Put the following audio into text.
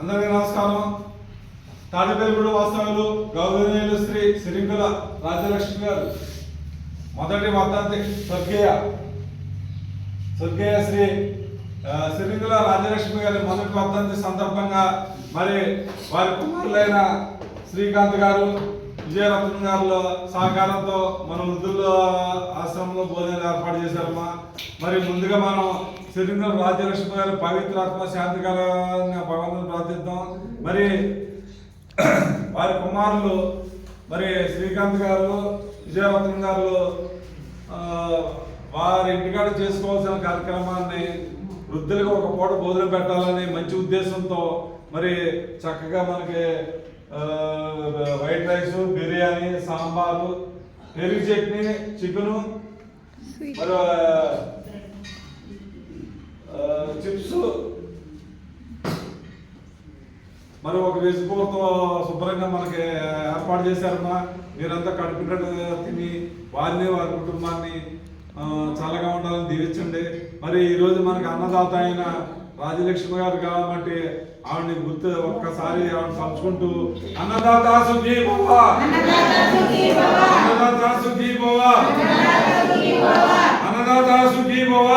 అందరికీ నమస్కారం. తాడిపల్లిగూడ వాస్తవ్యులు గౌరవనీయులు శ్రీ సిరింగుల రాజ్యలక్ష్మి గారు. మొదటి మతాంతి స్వర్గీయ స్వర్గీయ శ్రీ సిరింగుల రాజ్యలక్ష్మి గారి మొదటి మతాంతి సందర్భంగా మరి వారి కుమారులైన శ్రీకాంత్ గారు విజయరత్నం గారుల సహకారంతో మన వృద్ధుల ఆశ్రమంలో భోజనాలు ఏర్పాటు చేశారమ్మా. మరి ముందుగా మనం సిరింగుల రాజ్యలక్ష్మి గారి పవిత్రాత్మ శాంతికరంగా భగవంతుని ప్రార్థిద్దాం. మరి వారి కుమారులు మరి శ్రీకాంత్ గారు విజయరత్నం గారు వారి ఇంటికాడ చేసుకోవాల్సిన కార్యక్రమాన్ని వృద్ధులకు ఒక పూట భోజనం పెట్టాలని మంచి ఉద్దేశంతో మరి చక్కగా మనకి వైట్ రైస్ బిర్యానీ సాంబారు పెరుగు చట్నీ చికెను మరి చిప్స్ మరి ఒక వెజ్ కూరతో శుభ్రంగా మనకి ఏర్పాటు చేశారమ్మా. మీరంతా కడుపునట్టు తిని వారిని వారి కుటుంబాన్ని చల్లగా ఉండాలని దీవించండి మరి ఈరోజు మనకి అన్నదాత అయిన రాజలక్ష్మి గారు కాబట్టి ఆవిడని గుర్తు ఒక్కసారి ఆవిడ తలుచుకుంటూ అన్నదాత సుఖీ భవ అన్నదాత సుఖీ భవ అన్నదాత సుఖీ భవ